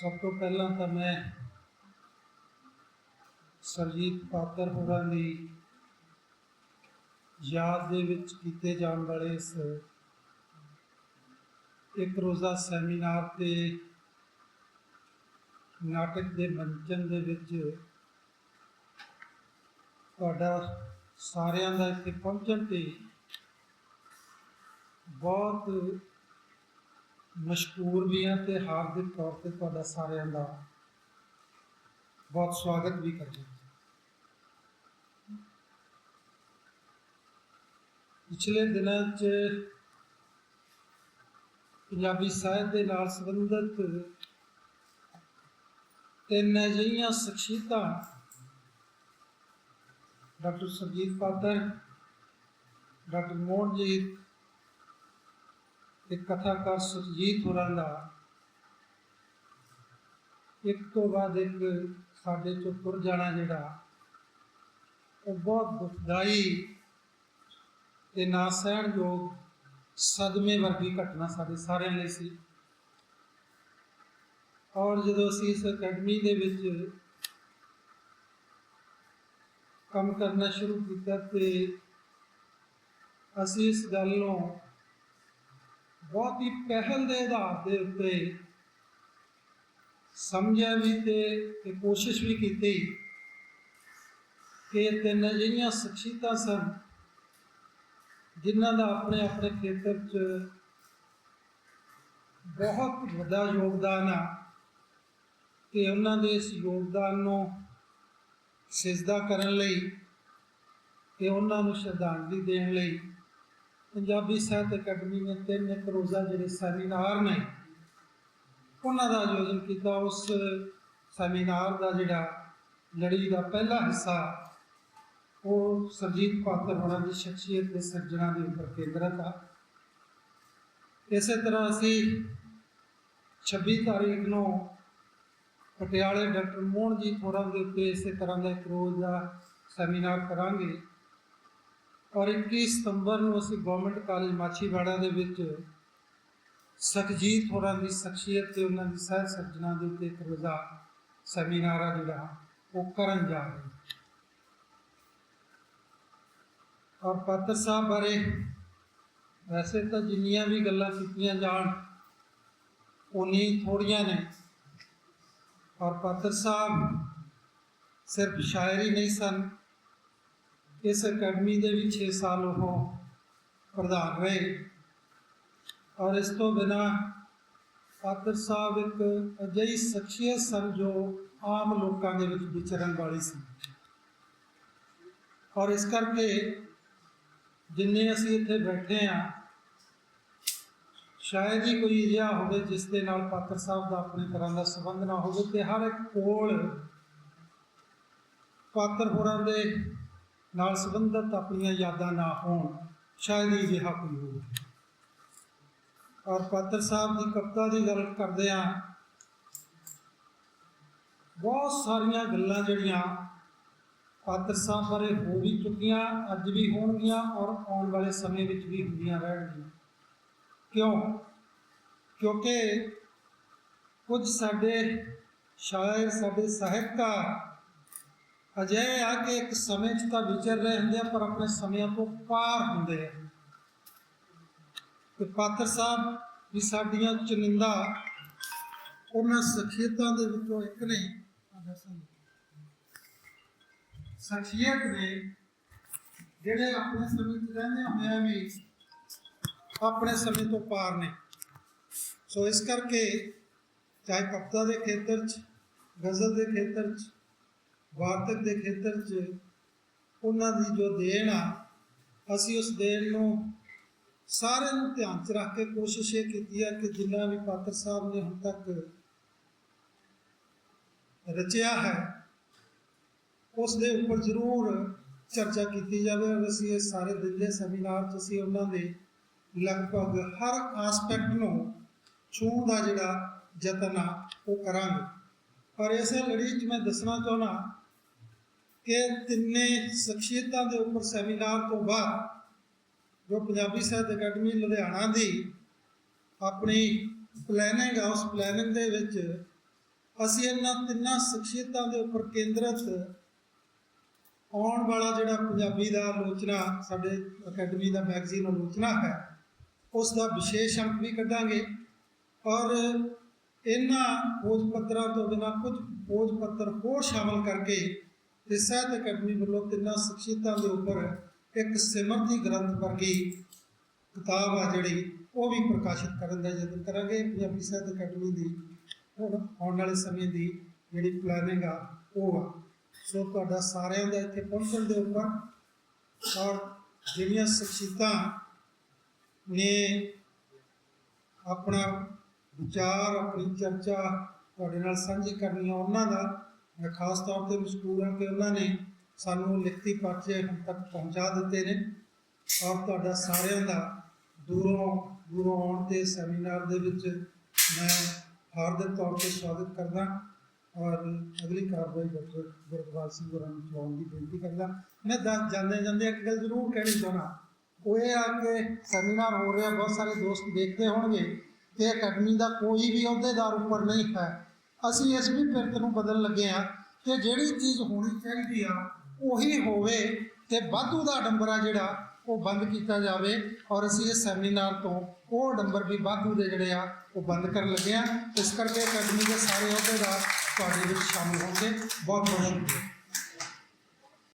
ਸਭ ਤੋਂ ਪਹਿਲਾਂ ਤਾਂ ਮੈਂ ਸਰਜੀਤ ਪਾਤਰ ਹੋਰਾਂ ਦੀ ਯਾਦ ਦੇ ਵਿੱਚ ਕੀਤੇ ਜਾਣ ਵਾਲੇ ਇਸ ਇੱਕ ਰੋਜ਼ਾ ਸੈਮੀਨਾਰ ਤੇ ਨਾਟਕ ਦੇ ਮੰਚਨ ਦੇ ਵਿੱਚ ਤੁਹਾਡਾ ਸਾਰਿਆਂ ਦਾ ਇੱਥੇ ਪਹੁੰਚਣ ਤੇ ਬਹੁਤ ਮਸ਼ਕੂਰ ਵੀ ਹਾਂ ਤੇ ਹਾਰਦਿਕ ਤੌਰ ਤੇ ਤੁਹਾਡਾ ਸਾਰਿਆਂ ਦਾ ਬਹੁਤ ਸਵਾਗਤ ਵੀ ਕਰਦੇ ਹਾਂ। ਪਿਛਲੇ ਦਿਨਾਂ 'ਚ ਪੰਜਾਬੀ ਸਾਹਿਤ ਦੇ ਨਾਲ ਸੰਬੰਧਿਤ ਤਿੰਨ ਅਜਿਹੀਆਂ ਸ਼ਖਸੀਅਤਾਂ ਡਾਕਟਰ ਸਰਜੀਤ ਪਾਤਰ, ਡਾਕਟਰ ਮੋਹਨਜੀਤ ਤੇ ਕਥਾਕਾਰ ਸੁਰਜੀਤ ਹੋਰਾਂ ਦਾ। ਇੱਕ ਤੋਂ ਬਾਅਦ ਇੱਕ ਸਾਡੇ ਚੋਂ ਤੁਰ ਜਾਣਾ ਜਿਹੜਾ, ਉਹ ਬਹੁਤ ਦੁਖਦਾਈ ਤੇ ਨਾ ਸਹਿਣਯੋਗ ਸਦਮੇ ਵਰਗੀ ਘਟਨਾ ਸਾਡੇ ਸਾਰਿਆਂ ਲਈ ਸੀ। ਔਰ ਜਦੋਂ ਅਸੀਂ ਇਸ ਅਕੈਡਮੀ ਦੇ ਵਿੱਚ ਕੰਮ ਕਰਨਾ ਸ਼ੁਰੂ ਕੀਤਾ ਤੇ ਅਸੀਂ ਇਸ ਗੱਲ ਨੂੰ ਬਹੁਤ ਹੀ ਪਹਿਲ ਦੇ ਆਧਾਰ ਦੇ ਉੱਤੇ ਸਮਝਿਆ ਵੀ ਤੇ ਤੇ ਕੋਸ਼ਿਸ਼ ਵੀ ਕੀਤੀ ਕਿ ਤਿੰਨ ਅਜਿਹੀਆਂ ਸ਼ਖਸੀਅਤਾਂ ਸਨ ਜਿਨ੍ਹਾਂ ਦਾ ਆਪਣੇ ਆਪਣੇ ਖੇਤਰ 'ਚ ਬਹੁਤ ਵੱਡਾ ਯੋਗਦਾਨ ਆ ਤੇ ਉਹਨਾਂ ਦੇ ਇਸ ਯੋਗਦਾਨ ਨੂੰ ਸਿਜਦਾ ਕਰਨ ਲਈ ਤੇ ਉਹਨਾਂ ਨੂੰ ਸ਼ਰਧਾਂਜਲੀ ਦੇਣ ਲਈ ਪੰਜਾਬੀ ਸਾਹਿਤ ਅਕੈਡਮੀ ਨੇ ਤਿੰਨ ਇੱਕ ਰੋਜ਼ਾ ਜਿਹੜੇ ਸੈਮੀਨਾਰ ਨੇ, ਉਹਨਾਂ ਦਾ ਆਯੋਜਨ ਕੀਤਾ। ਉਸ ਸੈਮੀਨਾਰ ਦਾ ਜਿਹੜਾ ਲੜੀ ਦਾ ਪਹਿਲਾ ਹਿੱਸਾ, ਉਹ ਸਰਜੀਤ ਪਾਤਰ ਹੋਣਾ ਦੀ ਸ਼ਖਸੀਅਤ ਦੇ ਸਿਰਜਣਾ ਦੇ ਉੱਪਰ ਕੇਂਦਰਿਤ ਆ। ਇਸੇ ਤਰ੍ਹਾਂ ਅਸੀਂ 26 ਤਾਰੀਖ ਨੂੰ ਪਟਿਆਲੇ ਡਾਕਟਰ ਮੋਹਨਜੀਤ ਹੋਰਾਂ ਦੇ ਉੱਤੇ ਇਸੇ ਤਰ੍ਹਾਂ ਦਾ ਇੱਕ ਰੋਜ਼ ਦਾ ਸੈਮੀਨਾਰ ਕਰਾਂਗੇ। ਔਰ 21 ਸਤੰਬਰ ਨੂੰ ਅਸੀਂ ਗਵਰਨਮੈਂਟ ਕਾਲਜ ਮਾਛੀਵਾੜਾ ਦੇ ਵਿੱਚ ਸਖਜੀਤ ਹੋਰਾਂ ਦੀ ਸ਼ਖਸੀਅਤ ਤੇ ਉਹਨਾਂ ਦੀ ਸਹਿ ਸਿਰਜਣਾ ਦੇ ਉੱਤੇ ਇੱਕ ਰੋਜ਼ਾ ਸੈਮੀਨਾਰ ਆ ਜਿਹੜਾ, ਉਹ ਕਰਨ ਜਾ ਰਹੇ ਔਰ ਪਾਤਰ ਸਾਹਿਬ ਬਾਰੇ ਵੈਸੇ ਤਾਂ ਜਿੰਨੀਆਂ ਵੀ ਗੱਲਾਂ ਕੀਤੀਆਂ ਜਾਣ ਉਨੀ ਥੋੜੀਆਂ ਨੇ। ਔਰ ਪਾਤਰ ਸਾਹਿਬ ਸਿਰਫ ਸ਼ਾਇਰ ਹੀ ਨਹੀਂ ਸਨ। ਇਸ ਅਕੈਡਮੀ ਦੇ ਵੀ 6 ਸਾਲ ਉਹ ਪ੍ਰਧਾਨ ਰਹੇ। ਔਰ ਇਸ ਤੋਂ ਬਿਨਾ ਪਾਤਰ ਸਾਹਿਬ ਇੱਕ ਅਜਿਹੀ ਸ਼ਖਸੀਅਤ ਸਨ ਜੋ ਆਮ ਲੋਕਾਂ ਦੇ ਵਿੱਚ ਵਿਚਰਨ ਵਾਲੀ ਸੀ। ਔਰ ਇਸ ਕਰਕੇ ਜਿੰਨੇ ਅਸੀਂ ਇੱਥੇ ਬੈਠੇ ਆ ਸ਼ਾਇਦ ਹੀ ਕੋਈ ਅਜਿਹਾ ਹੋਵੇ ਜਿਸ ਦੇ ਨਾਲ ਪਾਤਰ ਸਾਹਿਬ ਦਾ ਆਪਣੀ ਤਰ੍ਹਾਂ ਦਾ ਸੰਬੰਧ ਨਾ ਹੋਵੇ ਤੇ ਹਰ ਇੱਕ ਕੋਲ ਪਾਤਰ ਹੋਰਾਂ ਦੇ ਨਾਲ ਸੰਬੰਧਿਤ ਆਪਣੀਆਂ ਯਾਦਾਂ ਨਾ ਹੋਣ ਸ਼ਾਇਦ ਹੀ ਅਜਿਹਾ ਕੋਈ ਹੋਵੇ। ਔਰ ਪਾਤਰ ਸਾਹਿਬ ਦੀ ਕਵਿਤਾ ਦੀ ਗੱਲ ਕਰਦੇ ਆ ਬਹੁਤ ਸਾਰੀਆਂ ਗੱਲਾਂ ਜਿਹੜੀਆਂ ਪਾਤਰ ਸਾਹਿਬ ਬਾਰੇ ਹੋ ਵੀ ਚੁੱਕੀਆਂ, ਅੱਜ ਵੀ ਹੋਣਗੀਆਂ ਔਰ ਆਉਣ ਵਾਲੇ ਸਮੇਂ ਵਿੱਚ ਵੀ ਹੁੰਦੀਆਂ ਰਹਿਣਗੀਆਂ। ਕਿਉਂ? ਕਿਉਂਕਿ ਕੁਝ ਸਾਡੇ ਸ਼ਾਇਰ, ਸਾਡੇ ਸਾਹਿਤਕਾਰ ਅਜਿਹੇ ਆ ਕਿ ਇੱਕ ਸਮੇਂ 'ਚ ਤਾਂ ਵਿਚਰ ਰਹੇ ਹੁੰਦੇ ਆ, ਪਰ ਆਪਣੇ ਸਮਿਆਂ ਤੋਂ ਪਾਰ ਹੁੰਦੇ ਆ। ਤੇ ਪਾਤਰ ਸਾਹਿਬ ਵੀ ਸਾਡੀਆਂ ਚੁਨਿੰਦਾ, ਉਹਨਾਂ ਸਖੀਅਤਾਂ ਦੇ ਵਿੱਚੋਂ ਇੱਕ ਨੇ ਸਖੀਅਤ ਨੇ ਜਿਹੜੇ ਆਪਣੇ ਸਮੇਂ 'ਚ ਰਹਿੰਦੇ ਹੋਇਆ ਵੀ ਆਪਣੇ ਸਮੇਂ ਤੋਂ ਪਾਰ ਨੇ। ਸੋ ਇਸ ਕਰਕੇ ਚਾਹੇ ਕਵਿਤਾ ਦੇ ਖੇਤਰ 'ਚ, ਗਜ਼ਲ ਦੇ ਖੇਤਰ 'ਚ ਵਾਰਤਕ ਦੇ ਖੇਤਰ 'ਚ ਉਹਨਾਂ ਦੀ ਜੋ ਦੇਣ ਆ, ਅਸੀਂ ਉਸ ਦੇਣ ਨੂੰ ਸਾਰਿਆਂ ਨੂੰ ਧਿਆਨ 'ਚ ਰੱਖ ਕੇ ਕੋਸ਼ਿਸ਼ ਇਹ ਕੀਤੀ ਹੈ ਕਿ ਜਿੰਨਾ ਵੀ ਪਾਤਰ ਸਾਹਿਬ ਨੇ ਹੁਣ ਤੱਕ ਰਚਿਆ ਹੈ, ਉਸ ਦੇ ਉੱਪਰ ਜ਼ਰੂਰ ਚਰਚਾ ਕੀਤੀ ਜਾਵੇ ਔਰ ਅਸੀਂ ਇਹ ਸਾਰੇ ਦਿਨ ਦੇ ਸੈਮੀਨਾਰ 'ਚ ਅਸੀਂ ਉਹਨਾਂ ਦੇ ਲਗਭਗ ਹਰ ਆਸਪੈਕਟ ਨੂੰ ਛੂਹਣ ਦਾ ਜਿਹੜਾ ਯਤਨ ਆ, ਉਹ ਕਰਾਂਗੇ। ਪਰ ਇਸੇ ਲੜੀ 'ਚ ਮੈਂ ਦੱਸਣਾ ਚਾਹੁੰਦਾ ਕਿ ਤਿੰਨੇ ਸ਼ਖਸੀਅਤਾਂ ਦੇ ਉੱਪਰ ਸੈਮੀਨਾਰ ਤੋਂ ਬਾਅਦ ਜੋ ਪੰਜਾਬੀ ਸਾਹਿਤ ਅਕੈਡਮੀ ਲੁਧਿਆਣਾ ਦੀ ਆਪਣੀ ਪਲੈਨਿੰਗ ਆ, ਉਸ ਪਲੈਨਿੰਗ ਦੇ ਵਿੱਚ ਅਸੀਂ ਇਹਨਾਂ ਤਿੰਨਾਂ ਸ਼ਖਸੀਅਤਾਂ ਦੇ ਉੱਪਰ ਕੇਂਦਰਿਤ ਆਉਣ ਵਾਲਾ ਜਿਹੜਾ ਪੰਜਾਬੀ ਦਾ ਆਲੋਚਨਾ, ਸਾਡੇ ਅਕੈਡਮੀ ਦਾ ਮੈਗਜ਼ੀਨ ਆਲੋਚਨਾ ਹੈ, ਉਸ ਦਾ ਵਿਸ਼ੇਸ਼ ਅੰਕ ਵੀ ਕੱਢਾਂਗੇ। ਔਰ ਇਹਨਾਂ ਖੋਜ ਪੱਤਰਾਂ ਤੋਂ ਬਿਨਾਂ ਕੁਝ ਖੋਜ ਪੱਤਰ ਹੋਰ ਸ਼ਾਮਲ ਕਰਕੇ ਤੇ ਸਾਹਿਤ ਅਕੈਡਮੀ ਵੱਲੋਂ ਤਿੰਨਾਂ ਸ਼ਖਸੀਅਤਾਂ ਦੇ ਉੱਪਰ ਇੱਕ ਸਿਮਰਤੀ ਗ੍ਰੰਥ ਵਰਗੀ ਕਿਤਾਬ ਆ ਜਿਹੜੀ, ਉਹ ਵੀ ਪ੍ਰਕਾਸ਼ਿਤ ਕਰਨ ਦਾ ਯਤਨ ਕਰਾਂਗੇ। ਪੰਜਾਬੀ ਸਾਹਿਤ ਅਕੈਡਮੀ ਦੀ ਹੁਣ ਆਉਣ ਵਾਲੇ ਸਮੇਂ ਦੀ ਜਿਹੜੀ ਪਲੈਨਿੰਗ ਆ, ਉਹ ਆ। ਸੋ ਤੁਹਾਡਾ ਸਾਰਿਆਂ ਦਾ ਇੱਥੇ ਪਹੁੰਚਣ ਦੇ ਉੱਪਰ ਔਰ ਜਿਹੜੀਆਂ ਸ਼ਖਸੀਅਤਾਂ ਨੇ ਆਪਣਾ ਵਿਚਾਰ, ਆਪਣੀ ਚਰਚਾ ਤੁਹਾਡੇ ਨਾਲ ਸਾਂਝੀ ਕਰਨੀ ਆ, ਉਹਨਾਂ ਦਾ ਮੈਂ ਖਾਸ ਤੌਰ ਤੇ ਮਸ਼ਕੂਰ ਹਾਂ ਕਿ ਉਹਨਾਂ ਨੇ ਸਾਨੂੰ ਲਿਖਤੀ ਪਰਚੇ ਹੁਣ ਤੱਕ ਪਹੁੰਚਾ ਦਿੱਤੇ ਨੇ। ਔਰ ਤੁਹਾਡਾ ਸਾਰਿਆਂ ਦਾ ਦੂਰੋਂ ਦੂਰੋਂ ਆਉਣ ਤੇ ਸੈਮੀਨਾਰ ਦੇ ਵਿੱਚ ਮੈਂ ਹਾਰਦਿਕ ਤੌਰ ਤੇ ਸਵਾਗਤ ਕਰਦਾ ਔਰ ਅਗਲੀ ਕਾਰਵਾਈ ਡਾਕਟਰ ਗੁਰਦਵਾਲ ਸਿੰਘ ਹੋਰਾਂ ਨੂੰ ਚਲਾਉਣ ਦੀ ਬੇਨਤੀ ਕਰਦਾ ਮੈਂ ਦੱਸ ਜਾਂਦੇ ਜਾਂਦੇ ਇੱਕ ਗੱਲ ਜ਼ਰੂਰ ਕਹਿਣੀ ਚਾਹਣਾ ਉਹ ਇਹ ਆ ਕਿ ਸੈਮੀਨਾਰ ਹੋ ਰਿਹਾ, ਬਹੁਤ ਸਾਰੇ ਦੋਸਤ ਦੇਖਦੇ ਹੋਣਗੇ ਕਿ ਅਕੈਡਮੀ ਦਾ ਕੋਈ ਵੀ ਅਹੁਦੇਦਾਰ ਉੱਪਰ ਨਹੀਂ ਹੈ। ਅਸੀਂ ਇਸ ਵੀ ਫਿਰਤ ਨੂੰ ਬਦਲਣ ਲੱਗੇ ਆ ਕਿ ਜਿਹੜੀ ਚੀਜ਼ ਹੋਣੀ ਚਾਹੀਦੀ ਆ, ਉਹੀ ਹੋਵੇ ਤੇ ਵਾਧੂ ਦਾ ਡੰਬਰਾ ਜਿਹੜਾ, ਉਹ ਬੰਦ ਕੀਤਾ ਜਾਵੇ। ਔਰ ਅਸੀਂ ਇਸ ਸੈਮੀਨਾਰ ਤੋਂ ਉਹ ਡੰਬਰ ਵੀ ਵਾਧੂ ਦੇ ਜਿਹੜੇ ਆ, ਉਹ ਬੰਦ ਕਰਨ ਲੱਗੇ ਆ ਇਸ ਕਰਕੇ ਅਕੈਡਮੀ ਦੇ ਸਾਰੇ ਅਹੁਦੇਦਾਰ ਤੁਹਾਡੇ ਵਿੱਚ ਸ਼ਾਮਲ ਹੋਣਗੇ। ਬਹੁਤ ਬਹੁਤ ਧੰਨਵਾਦ